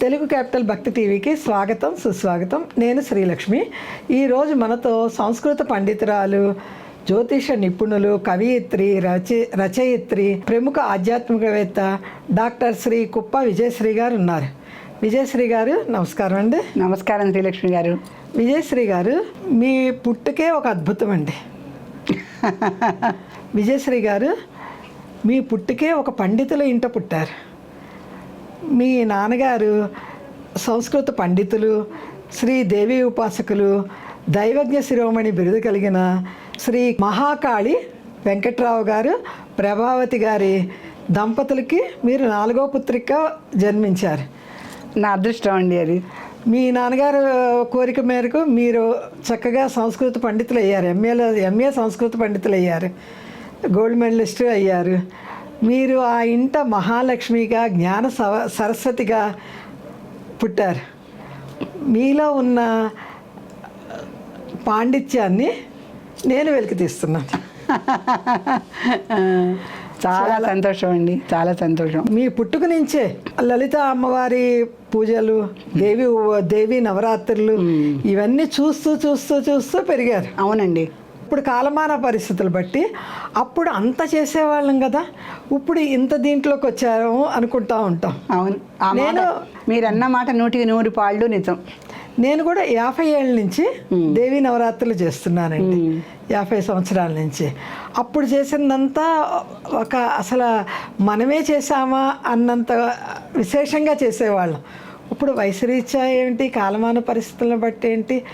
Telugu capital భక్తి టీవీకి స్వాగతం సుస్వాగతం. నేను శ్రీలక్ష్మి. ఈరోజు మనతో సంస్కృత పండితురాలు జ్యోతిష నిపుణులు కవయిత్రి రచయి రచయిత్రి ప్రముఖ ఆధ్యాత్మికవేత్త డాక్టర్ శ్రీ కుప్ప విజయశ్రీ గారు ఉన్నారు. విజయశ్రీ గారు నమస్కారం అండి. నమస్కారం శ్రీలక్ష్మి గారు. విజయశ్రీ గారు మీ పుట్టుకే ఒక అద్భుతం అండి. విజయశ్రీ గారు మీ పుట్టుకే ఒక పండితుల ఇంట పుట్టారు. మీ నాన్నగారు సంస్కృత పండితులు శ్రీ దేవి ఉపాసకులు దైవజ్ఞ శిరోమణి బిరుదు కలిగిన శ్రీ మహాకాళి వెంకట్రావు గారు ప్రభావతి గారి దంపతులకి మీరు నాలుగో పుత్రిక జన్మించారు. నా అదృష్టం అండి అది. మీ నాన్నగారు కోరిక మేరకు మీరు చక్కగా సంస్కృత పండితులు అయ్యారు ఎంఏలో ఎంఏ సంస్కృత పండితులు అయ్యారు గోల్డ్ మెడలిస్ట్ అయ్యారు. మీరు ఆ ఇంట మహాలక్ష్మిగా జ్ఞాన సవ సరస్వతిగా పుట్టారు. మీలో ఉన్న పాండిత్యాన్ని నేను వెలికి తీస్తున్నాను. చాలా సంతోషం అండి చాలా సంతోషం. మీ పుట్టుక నుంచే లలిత అమ్మవారి పూజలు దేవి దేవి నవరాత్రులు ఇవన్నీ చూస్తూ చూస్తూ చూస్తూ పెరిగారు. అవునండి. ఇప్పుడు కాలమాన పరిస్థితులు బట్టి అప్పుడు అంత చేసేవాళ్ళం కదా. ఇప్పుడు ఇంత దీంట్లోకి వచ్చాము అనుకుంటా ఉంటాం. అవును. నేను- మీరన్న మాట నూటికి నూరు పాళ్ళు నిజం. నేను కూడా యాభై ఏళ్ళ నుంచి దేవి నవరాత్రులు చేస్తున్నానండి. యాభై సంవత్సరాల నుంచి. అప్పుడు చేసిందంతా ఒక అసలు మనమే చేసామా అన్నంత విశేషంగా చేసేవాళ్ళం. ఇప్పుడు వయసు రీత్యా ఏంటి కాలమాన పరిస్థితులను బట్టి ఏంటి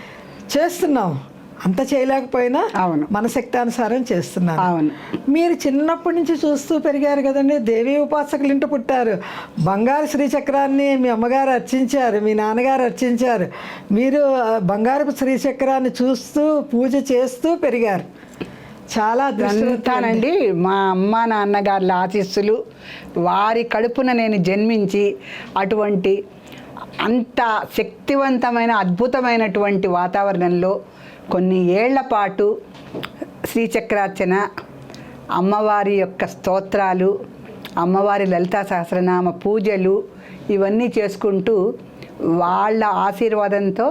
చేస్తున్నాం. అంత చేయలేకపోయినా అవును. మన శక్తానుసారం చేస్తున్నాను అవును. మీరు చిన్నప్పటి నుంచి చూస్తూ పెరిగారు కదండి దేవి ఉపాసకులు ఇంట పుట్టారు. బంగారు శ్రీచక్రాన్ని మీ అమ్మగారు అర్చించారు మీ నాన్నగారు అర్చించారు. మీరు బంగారపు శ్రీచక్రాన్ని చూస్తూ పూజ చేస్తూ పెరిగారు. చాలా. అంతానండి మా అమ్మ నాన్నగారుల ఆశీస్సులు. వారి కడుపున నేను జన్మించి అటువంటి అంత శక్తివంతమైన అద్భుతమైనటువంటి వాతావరణంలో కొన్ని ఏళ్ళ పాటు శ్రీచక్రార్చన అమ్మవారి యొక్క స్తోత్రాలు అమ్మవారి లలితా సహస్రనామ పూజలు ఇవన్నీ చేసుకుంటూ వాళ్ళ ఆశీర్వాదంతో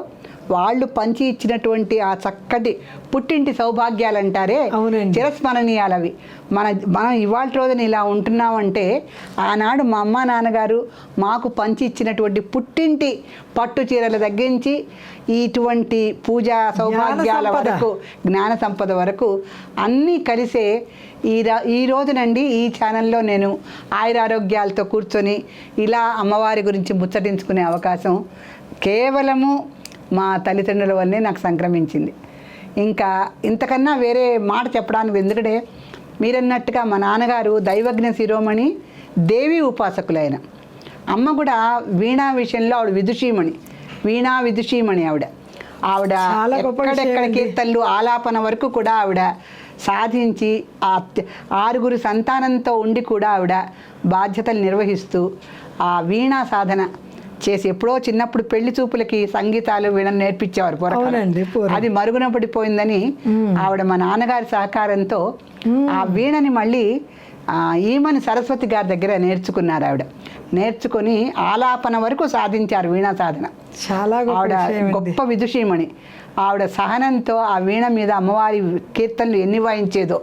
వాళ్ళు పంచి ఇచ్చినటువంటి ఆ చక్కటి పుట్టింటి సౌభాగ్యాలు అంటారే. చిరస్మరణీయాలు అవి మన మనం ఇవాళ రోజున ఇలా ఉంటున్నామంటే ఆనాడు మా అమ్మ నాన్నగారు మాకు పంచి ఇచ్చినటువంటి పుట్టింటి పట్టు చీరల తగ్గించి ఇటువంటి పూజా సౌభాగ్యాల. వరకు జ్ఞాన సంపద వరకు అన్నీ కలిసే ఈ రా- ఈ రోజునండి ఈ ఛానల్లో నేను ఆయురారోగ్యాలతో కూర్చొని ఇలా అమ్మవారి గురించి ముచ్చటించుకునే అవకాశం కేవలము మా తల్లిదండ్రుల వల్లే నాకు సంక్రమించింది. ఇంకా ఇంతకన్నా వేరే మాట చెప్పడానికి ఎందుకంటే మీరన్నట్టుగా మా నాన్నగారు దైవజ్ఞ శిరోమణి దేవి ఉపాసకులైన. అమ్మ కూడా వీణా విషయంలో ఆవిడ విదుషీమణి వీణా విదుషీమణి ఆవిడ. ఆవిడ ఎక్కడెక్కడ. కీర్తనలు ఆలాపన వరకు కూడా ఆవిడ సాధించి ఆ ఆరుగురు సంతానంతో ఉండి కూడా ఆవిడ బాధ్యతలు నిర్వహిస్తూ ఆ వీణా సాధన చేసి ఎప్పుడో చిన్నప్పుడు పెళ్ళి చూపులకి సంగీతాలు వీణను నేర్పించేవారు పూర్వకాలం. అది మరుగున పడిపోయిందని ఆవిడ మా నాన్నగారి సహకారంతో ఆ వీణని మళ్ళీ ఆ, ఈమెని సరస్వతి గారి దగ్గర నేర్చుకున్నారు ఆవిడ. నేర్చుకొని ఆలాపన వరకు సాధించారు వీణా సాధన. చాలా ఆవిడ. గొప్ప విదుషీమణి. ఆవిడ సహనంతో ఆ వీణ మీద అమ్మవారి కీర్తనలు ఎన్ని వాయించేదో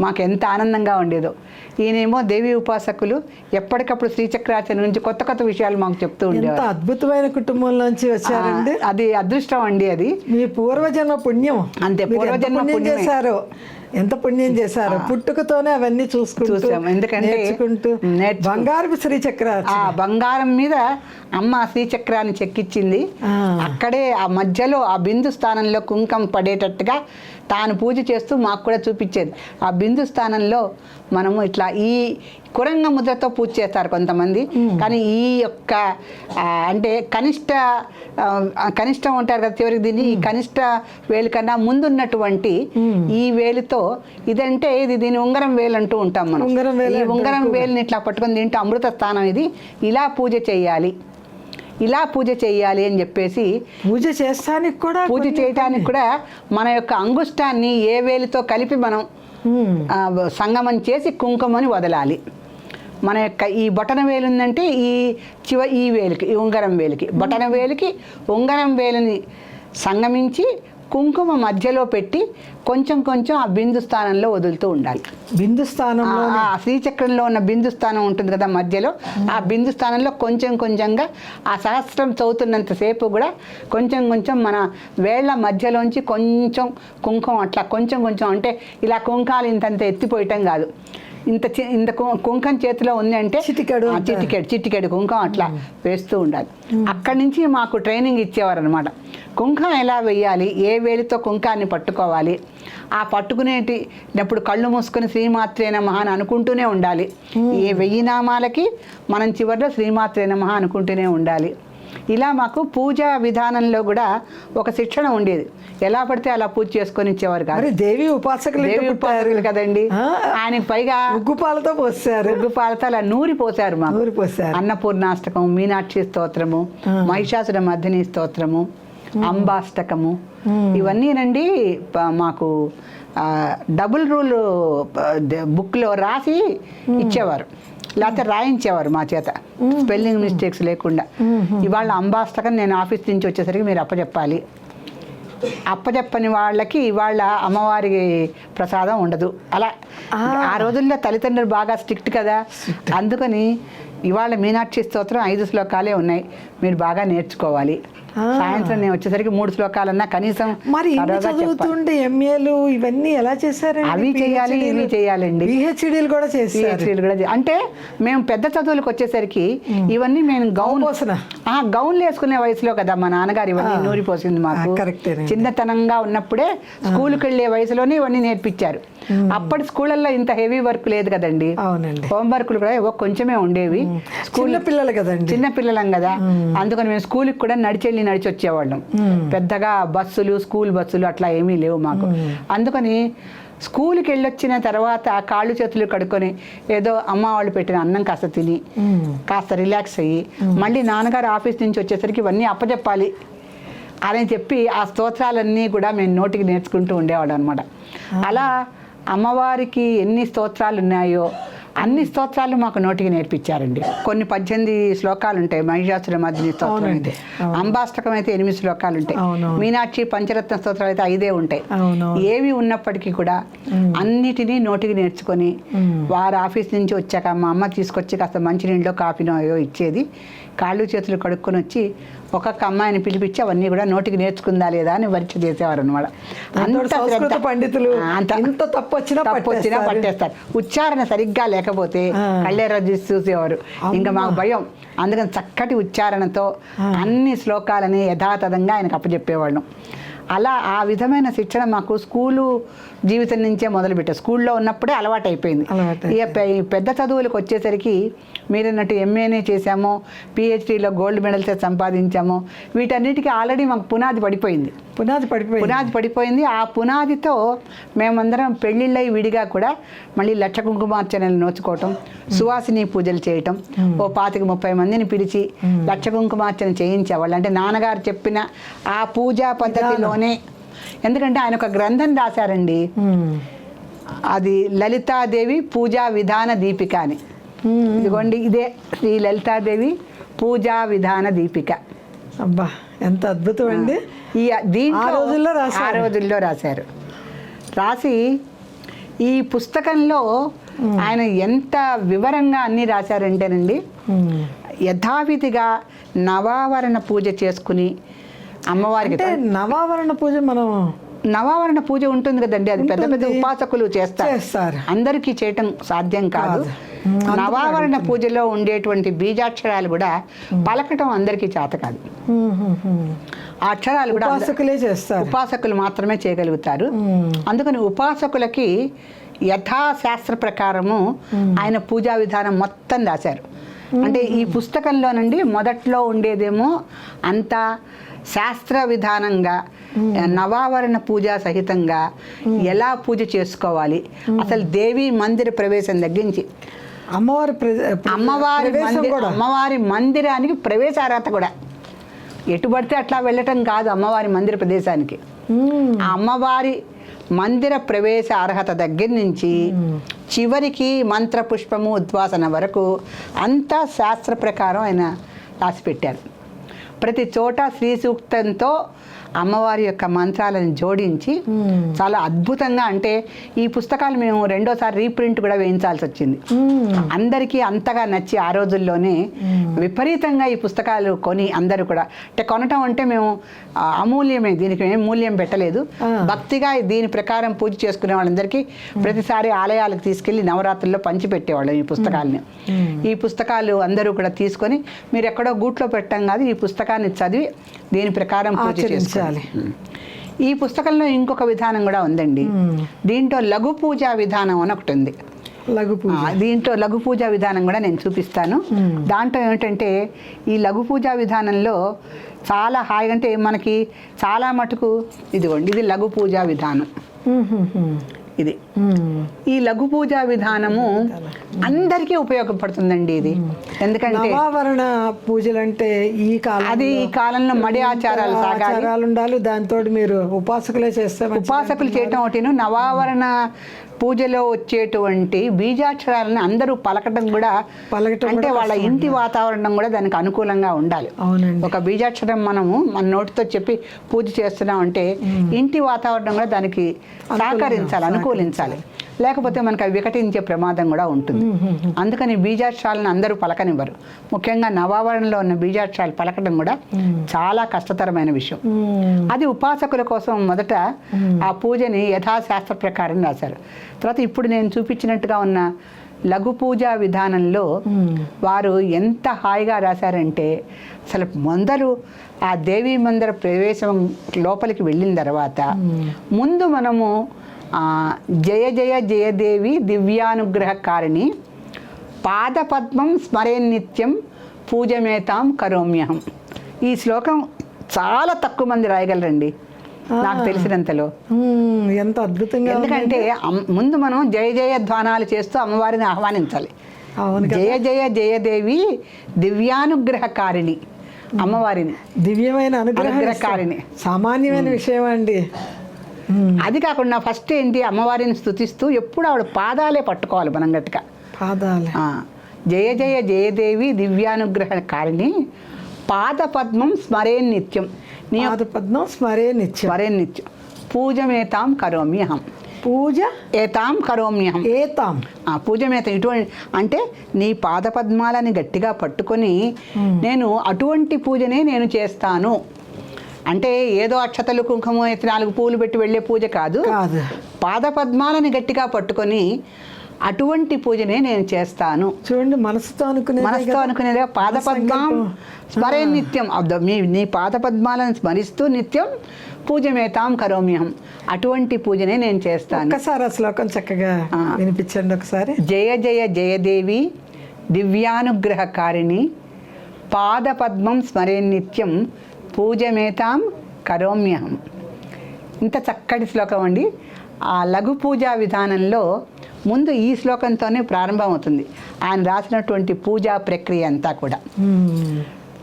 మాకు ఎంత ఆనందంగా ఉండేదో. ఈయనేమో దేవి ఉపాసకులు ఎప్పటికప్పుడు శ్రీచక్రార్చన నుంచి కొత్త కొత్త విషయాలు మాకు చెప్తూ ఉండేవారు. అద్భుతమైన కుటుంబం నుంచి వచ్చారండి. అది అదృష్టం అండి అది. మీ పూర్వజన్మ పుణ్యం. అంతే, పూర్వజన్మ పుణ్యం. చేశారో ఎంత పుణ్యం చేశారో పుట్టుకతోనే అవన్నీ చూసుకుంటూ చూసాం. ఎందుకంటే నేర్చుకుంటూ నేర్చుకు- బంగారు శ్రీచక్ర ఆ బంగారం మీద అమ్మ శ్రీచక్రాన్ని చెక్కిచ్చింది. అక్కడే ఆ మధ్యలో ఆ బిందు స్థానంలో కుంకం పడేటట్టుగా తాను పూజ చేస్తూ మాకు కూడా చూపించేది. ఆ బిందు స్థానంలో మనము ఇట్లా ఈ కురంగ ముద్రతో పూజ చేస్తారు కొంతమంది. కానీ ఈ యొక్క అంటే కనిష్ట కనిష్టం ఉంటారు కదా చివరికి దీన్ని ఈ కనిష్ట వేలు కన్నా ముందున్నటువంటి ఈ వేలుతో ఇదంటే ఇది దీని ఉంగరం వేలు అంటూ ఉంటాం మనం. ఉంగరం వేలు ఈ ఉంగరం. వేలుని ఇట్లా పట్టుకొని తింటే అమృత స్థానం ఇది. ఇలా పూజ చేయాలి. ఇలా పూజ చేయాలి అని చెప్పేసి పూజ చేస్తానికి కూడా పూజ చేయటానికి కూడా మన యొక్క అంగుష్టాన్ని ఏ వేలితో కలిపి మనం సంగమం చేసి కుంకుమని వదలాలి. మన యొక్క ఈ బొటన వేలు ఉందంటే ఈ చివ ఈ వేలుకి ఉంగరం వేలుకి. బొటన వేలుకి ఉంగరం వేలుని సంగమించి కుంకుమ మధ్యలో పెట్టి కొంచెం కొంచెం ఆ బిందు స్థానంలో వదులుతూ ఉండాలి. బిందు స్థానంలో శ్రీచక్రంలో ఉన్న బిందు స్థానం ఉంటుంది కదా మధ్యలో. ఆ బిందు స్థానంలో కొంచెం కొంచెంగా ఆ సహస్రం చదువుతున్నంతసేపు కూడా కొంచెం కొంచెం మన వేళ్ళ మధ్యలోంచి కొంచెం కుంకుమ అట్లా కొంచెం కొంచెం అంటే ఇలా కుంకాలు ఇంతంత ఎత్తిపోయటం కాదు. ఇంత చి- ఇంత కుంకం చేతిలో ఉంది అంటే చిటికెడు. చిటికెడు చిటికెడు కుంకం అట్లా వేస్తూ ఉండాలి. అక్కడి నుంచి మాకు ట్రైనింగ్ ఇచ్చేవారు అనమాట కుంకం ఎలా వేయాలి ఏ వేలితో కుంకాన్ని పట్టుకోవాలి? ఆ పట్టుకునేటి అప్పుడు కళ్ళు మూసుకొని శ్రీమాత్రే నమః అని అనుకుంటూనే ఉండాలి. ఏ వెయ్యి నామాలకి మనం చివరిలో శ్రీమాత్రే నమః అనుకుంటూనే ఉండాలి. ఇలా మాకు పూజా విధానంలో కూడా ఒక శిక్షణ ఉండేది. ఎలా పడితే అలా పూజ చేసుకొని ఇచ్చేవారు కాదు. దేవి ఉపాసకులు దేవి? ఉపాసకులు కదండి. ఆ, ఆయనకి పైగా ఉగ్గుపాలతో పోసారు రెగ్గు పాలతో అలా నూరి పోసారు మాకు. నూరి పోసారు అన్నపూర్ణాష్టకం మీనాక్షి స్తోత్రము మహిషాసుర మర్దిని స్తోత్రము అంబాష్టకము ఇవన్నీనండి మాకు డబుల్ రూల్ బుక్లో రాసి ఇచ్చేవారు. లేకపోతే రాయించేవారు మా చేత. స్పెల్లింగ్ మిస్టేక్స్ లేకుండా. ఇవాళ అంబాష్టకం నేను ఆఫీస్ నుంచి వచ్చేసరికి మీరు అప్పచెప్పాలి అప్పచెప్పని వాళ్ళకి ఇవాళ అమ్మవారి ప్రసాదం ఉండదు. అలా ఆ. రోజుల్లో తల్లిదండ్రులు బాగా స్ట్రిక్ట్ కదా. అందుకని ఇవాళ మీనాక్షి స్తోత్రం ఐదు శ్లోకాలే ఉన్నాయి. మీరు బాగా నేర్చుకోవాలి. సాయంత్రం నేను వచ్చేసరికి మూడు శ్లోకాలన్నా కనీసం మరి. చదువుతుంటే ఎంఏలు ఇవన్నీ ఎలా చేశారండి అవి చేయాలి, ఇవి చేయాలండి. పిహెచ్డీలు కూడా చేశారు. లు కూడా అంటే మేము పెద్ద చదువులకు వచ్చేసరికి ఇవన్నీ మేము గౌన్ పోసన. ఆ, గౌన్లు వేసుకునే వయసులో కదా మా నాన్నగారు ఇవన్నీ నూరిపోసింది మాకు. ఆ, కరెక్టేనండి. చిన్నతనంగా ఉన్నప్పుడే స్కూల్కి వెళ్ళే వయసులోనే ఇవన్నీ నేర్పించారు. అప్పటి స్కూళ్ళల్లో ఇంత హెవీ వర్క్ లేదు కదండి. హోంవర్క్లు కూడా ఏవో కొంచెమే ఉండేవి. చిన్న పిల్లలు కదండి. చిన్న పిల్లలం కదా. అందుకని మేము స్కూల్కి కూడా నడిచెళ్ళి నడిచి వచ్చేవాళ్ళం పెద్దగా బస్సులు స్కూల్ బస్సులు అట్లా ఏమీ లేవు మాకు. అందుకని స్కూల్కి వెళ్ళొచ్చిన తర్వాత కాళ్ళు చేతులు కడుక్కొని ఏదో అమ్మ వాళ్ళు పెట్టిన అన్నం కాస్త తిని కాస్త రిలాక్స్ అయ్యి మళ్ళీ నాన్నగారు ఆఫీస్ నుంచి వచ్చేసరికి ఇవన్నీ అప్పచెప్పాలి అని చెప్పి ఆ స్తోత్రాలన్నీ కూడా మేము నోటికి నేర్చుకుంటూ ఉండేవాడు అనమాట అలా అమ్మవారికి ఎన్ని స్తోత్రాలు ఉన్నాయో అన్ని స్తోత్రాలు మాకు నోటికి నేర్పించారండి. కొన్ని పద్దెనిమిది శ్లోకాలు ఉంటాయి మహిషాసుర మధ్యని స్తోత్రం. అయితే అంబాష్టకం అయితే ఎనిమిది శ్లోకాలు ఉంటాయి. మీనాక్షి పంచరత్న స్తోత్రాలు అయితే ఐదే ఉంటాయి. ఏవి ఉన్నప్పటికీ కూడా అన్నిటినీ నోటికి నేర్చుకొని వారు ఆఫీస్ నుంచి వచ్చాక మా అమ్మ తీసుకొచ్చి కాస్త మంచినీళ్ళు కాఫీనో ఇచ్చేది. కాళ్ళు చేతులు కడుక్కొని వచ్చి ఒక్కొక్క అమ్మాయిని పిలిపించి అవన్నీ కూడా నోటికి నేర్చుకుందా లేదా అని పరీక్ష చేసేవారు అనమాట సంస్కృత పండితులు. అంత ఎంత తప్పు వచ్చినా తప్పు వచ్చినా పట్టేస్తారు. ఉచ్చారణ సరిగ్గా లేకపోతే ఆ. కళ్ళెర్ర చూసి చూసేవారు. ఇంకా మాకు భయం. అందుకని చక్కటి ఉచ్చారణతో అన్ని శ్లోకాలని యథాతథంగా ఆయనకు అప్పచెప్పేవాళ్ళం. అలా ఆ విధమైన శిక్షణ మాకు స్కూలు జీవితం నుంచే మొదలుపెట్టాం స్కూల్లో ఉన్నప్పుడే అలవాటు అయిపోయింది ఇక పెద్ద చదువులకు వచ్చేసరికి మీరన్నట్టు ఎంఏనే చేశామో పిహెచ్డిలో గోల్డ్ మెడల్స్ సంపాదించామో వీటన్నిటికీ ఆల్రెడీ మాకు పునాది పడిపోయింది. పునాది పడిపోయింది. పునాది పడిపోయింది. ఆ పునాదితో మేమందరం పెళ్ళిళ్ళై విడిగా కూడా మళ్ళీ లక్ష కుంకుమార్చనలు నోచుకోవటం సువాసిని పూజలు చేయటం ఓ పాతిక ముప్పై మందిని పిలిచి లక్ష కుంకుమార్చన చేయించేవాళ్ళు. అంటే నాన్నగారు చెప్పిన ఆ పూజా పద్ధతిలోనే ఎందుకంటే ఆయన ఒక గ్రంథం రాశారండి. అది లలితాదేవి పూజా విధాన దీపిక అని. ఇదిగోండి ఇదే శ్రీ లలితాదేవి పూజా విధాన దీపిక. అబ్బా ఎంత అద్భుతం అండి. ఈ దీంట్లో ఆ రోజుల్లో రాశారు. ఆ రోజుల్లో రాశారు. రాసి ఈ పుస్తకంలో ఆయన ఎంత వివరంగా అన్ని రాశారంటేనండి. యథావిధిగా నవావరణ పూజ చేసుకుని అమ్మవారికి నవావరణ పూజ మనం నవావరణ పూజ ఉంటుంది కదండి అది పెద్ద పెద్ద. ఉపాసకులు చేస్తారు. అందరికీ చేయటం సాధ్యం కాదు. నవావరణ పూజలో ఉండేటువంటి బీజాక్షరాలు కూడా పలకటం అందరికీ చేత కాదు. ఆ అక్షరాలు కూడా ఉపాసకులే చేస్తారు. ఉపాసకులు మాత్రమే చేయగలుగుతారు. అందుకని ఉపాసకులకి యథాశాస్త్ర ప్రకారము ఆయన పూజా విధానం మొత్తం రాశారు. అంటే ఈ పుస్తకంలోనండి మొదట్లో ఉండేదేమో అంత శాస్త్ర విధానంగా నవావరణ పూజ సహితంగా ఎలా పూజ చేసుకోవాలి? అసలు దేవి మందిర ప్రవేశం తగ్గించి అమ్మవారి అమ్మవారి ప్రవేశం అమ్మవారి మందిరానికి ప్రవేశార్హత కూడా. ఎటు పడితే అట్లా వెళ్ళటం కాదు అమ్మవారి మందిర ప్రదేశానికి. ఆ అమ్మవారి మందిర ప్రవేశ అర్హత దగ్గర నుంచి చివరికి మంత్రపుష్పము ఉద్వాసన వరకు అంతా శాస్త్ర ప్రకారం ఆయన రాసి పెట్టారు. ప్రతి చోట శ్రీ సూక్తంతో అమ్మవారి యొక్క మంత్రాలను జోడించి చాలా అద్భుతంగా అంటే ఈ పుస్తకాలు మేము రెండోసారి రీప్రింట్ కూడా వేయించాల్సి వచ్చింది. అందరికీ అంతగా నచ్చి ఆ రోజుల్లోనే విపరీతంగా ఈ పుస్తకాలు కొని అందరూ కూడా అంటే కొనటం అంటే మేము అమూల్యమే దీనికి ఏం మూల్యం పెట్టలేదు. భక్తిగా దీని ప్రకారం పూజ చేసుకునే వాళ్ళందరికీ ప్రతిసారి ఆలయాలకు తీసుకెళ్ళి నవరాత్రుల్లో పంచిపెట్టేవాళ్ళం ఈ పుస్తకాలని. ఈ పుస్తకాలు అందరూ కూడా తీసుకొని మీరు ఎక్కడో గూట్లో పెట్టం కాదు ఈ పుస్తకాన్ని చదివి దీని ప్రకారం పూజ ఆచరించాలి. చేసుకోవాలి ఈ పుస్తకంలో ఇంకొక విధానం కూడా ఉందండి. దీంట్లో లఘు పూజా విధానం అని ఒకటి ఉంది. లఘు పూజ. దీంట్లో లఘు పూజా విధానం కూడా నేను చూపిస్తాను. దాంట్లో ఏమిటంటే ఈ లఘు పూజా విధానంలో చాలా హాయిగా అంటే మనకి చాలా మటుకు ఇదిగోండి ఇది లఘు పూజా విధానం. ఇది. ఈ లఘు పూజా విధానము అందరికీ ఉపయోగపడుతుందండి ఇది ఎందుకంటే నవావరణ పూజలు అంటే ఈ కాలం అది ఈ కాలంలో మడి ఆచారాలు ఆచారాలు ఉండాలి దాంతో మీరు ఉపాసకులే చేస్తే. ఉపాసకులు చేయటం ఒకటిను నవావరణ పూజలో వచ్చేటువంటి బీజాక్షరాలను అందరూ పలకటం కూడా పలకటం అంటే వాళ్ళ ఇంటి వాతావరణం కూడా దానికి అనుకూలంగా ఉండాలి. అవునండి. ఒక బీజాక్షరం మనము మన నోటితో చెప్పి పూజ చేస్తున్నాం అంటే ఇంటి వాతావరణం కూడా దానికి సహకరించాలి. అనుకూలించాలి. లేకపోతే మనకు అవి వికటించే ప్రమాదం కూడా ఉంటుంది. అందుకని బీజాక్షరాలను అందరూ పలకనివ్వరు. ముఖ్యంగా నవావరణలో ఉన్న బీజాక్షరాలు పలకడం కూడా చాలా కష్టతరమైన విషయం. అది ఉపాసకుల కోసం మొదట ఆ పూజని యథాశాస్త్ర ప్రకారం రాశారు. తర్వాత ఇప్పుడు నేను చూపించినట్టుగా ఉన్న లఘు పూజా విధానంలో వారు ఎంత హాయిగా రాశారంటే అసలు మొదలు ఆ దేవీ మందిర ప్రవేశం లోపలికి వెళ్ళిన తర్వాత ముందు మనము జయ జయ జయదేవి దివ్యానుగ్రహకారిణి పాదపద్మం స్మరే నిత్యం పూజమేతాం కరోమ్యహం ఈ శ్లోకం చాలా తక్కువ మంది రాయగలరండి నాకు తెలిసినంతలో. ఎంత అద్భుతంగా. ఎందుకంటే ముందు మనం జయ జయ ధ్వానాలు చేస్తూ అమ్మవారిని ఆహ్వానించాలి. జయ జయ జయదేవి దివ్యానుగ్రహకారిణి అమ్మవారిని దివ్యమైన అనుగ్రహం అనుగ్రహకారిణి. సామాన్యమైన విషయం అండి. అది కాకుండా ఫస్ట్ ఏంటి? అమ్మవారిని స్తుతిస్తూ ఎప్పుడు ఆవిడ పాదాలే పట్టుకోవాలి మనం గట్టిగా. పాదాలే. జయ జయ జయదేవి దివ్యానుగ్రహకారిణి పాద పద్మం స్మరే నిత్యం. నీ పాద పద్మం స్మరే నిత్యం. స్మరే నిత్యం. పూజమేతాం కరోమ్యహం పూజ? ఏతాం కరోమ్యహం ఏతాం. ఆ పూజమేత. ఇటువంటి అంటే నీ పాద పద్మాలని గట్టిగా పట్టుకొని నేను అటువంటి పూజనే నేను చేస్తాను. అంటే ఏదో అక్షతలు కుంకుమ ఎత్తి నాలుగు పూలు పెట్టి వెళ్ళే పూజ కాదు. కాదు. పాద పద్మాలని గట్టిగా పట్టుకొని అటువంటి పూజనే నేను చేస్తాను. చూడండి మనసుతో అనుకునే మనసుతో అనుకునేదే పాద పద్మం స్మరే నిత్యం. మీ నీ పాద పద్మాలను స్మరిస్తూ నిత్యం పూజమేతాం కరోమ్యహం. అటువంటి పూజనే నేను చేస్తాను. ఒక్కసారి ఆ శ్లోకం చక్కగా. వినిపించండి ఒకసారి. జయ జయ జయదేవి దివ్యానుగ్రహకారిణి పాదపద్మం స్మరే నిత్యం పూజమేతాం కరోమ్యహం. ఇంత చక్కటి శ్లోకం అండి. ఆ లఘు పూజా విధానంలో ముందు ఈ శ్లోకంతోనే ప్రారంభమవుతుంది. ఆయన రాసినటువంటి పూజా ప్రక్రియ అంతా కూడా.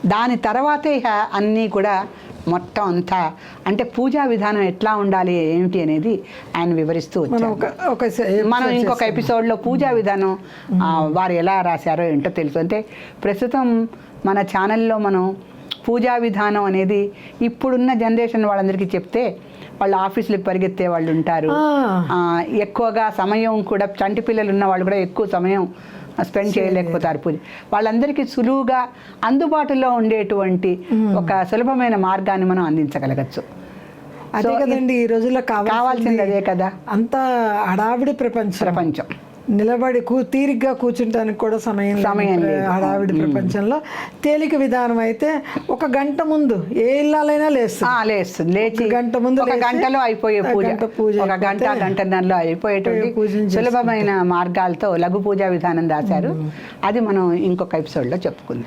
దాని తర్వాతే ఇక అన్నీ కూడా మొత్తం అంతా అంటే పూజా విధానం ఎట్లా ఉండాలి ఏమిటి అనేది ఆయన వివరిస్తూ మనం వచ్చారు. ఇంకొక. ఎపిసోడ్లో పూజా విధానం వారు ఎలా రాశారో ఏంటో తెలుసు. అంటే ప్రస్తుతం మన ఛానల్లో మనం పూజా విధానం అనేది ఇప్పుడున్న జనరేషన్ వాళ్ళందరికీ చెప్తే వాళ్ళు ఆఫీసులకు పరిగెత్తే వాళ్ళు ఉంటారు. ఎక్కువగా సమయం కూడా చంటి పిల్లలు ఉన్న వాళ్ళు కూడా ఎక్కువ సమయం స్పెండ్ చేయలేకపోతారు పూజ. వాళ్ళందరికీ సులువుగా అందుబాటులో ఉండేటువంటి ఒక సులభమైన మార్గాన్ని మనం అందించగలగచ్చు. అదే కదండి ఈ రోజుల్లో కావాల్సింది అదే కదా. అంతా హడావిడి ప్రపంచం. ప్రపంచం. నిలబడి కూ తీరిగ్గా కూర్చుంటానికి కూడా సమయం సమయం. హడావిడి ప్రపంచంలో. తేలిక విధానం అయితే ఒక గంట ముందు ఏ ఇల్లాలైనా లేస్తుంది. లేస్తుంది. లేచి గంట ముందు ఒక గంటలో అయిపోయే పూజ. పూజ ఒక గంట గంటన్నరలో అయిపోయేటువంటి. సులభమైన మార్గాలతో లఘు పూజా విధానం రాశారు. అది మనం ఇంకొక ఎపిసోడ్లో చెప్పుకుందాం.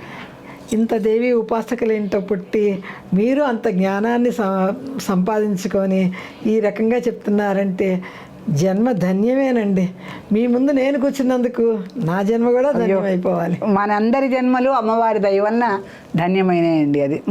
ఇంత దేవి ఉపాసకులు ఏంటో పుట్టి మీరు అంత జ్ఞానాన్ని సంపాదించుకొని ఈ రకంగా చెప్తున్నారంటే జన్మ ధన్యమేనండి. మీ ముందు నేను కూర్చున్నందుకు నా జన్మ కూడా ధన్యమైపోవాలి. మనందరి జన్మలు అమ్మవారి దయ వలన ధన్యమైనాయండి అది.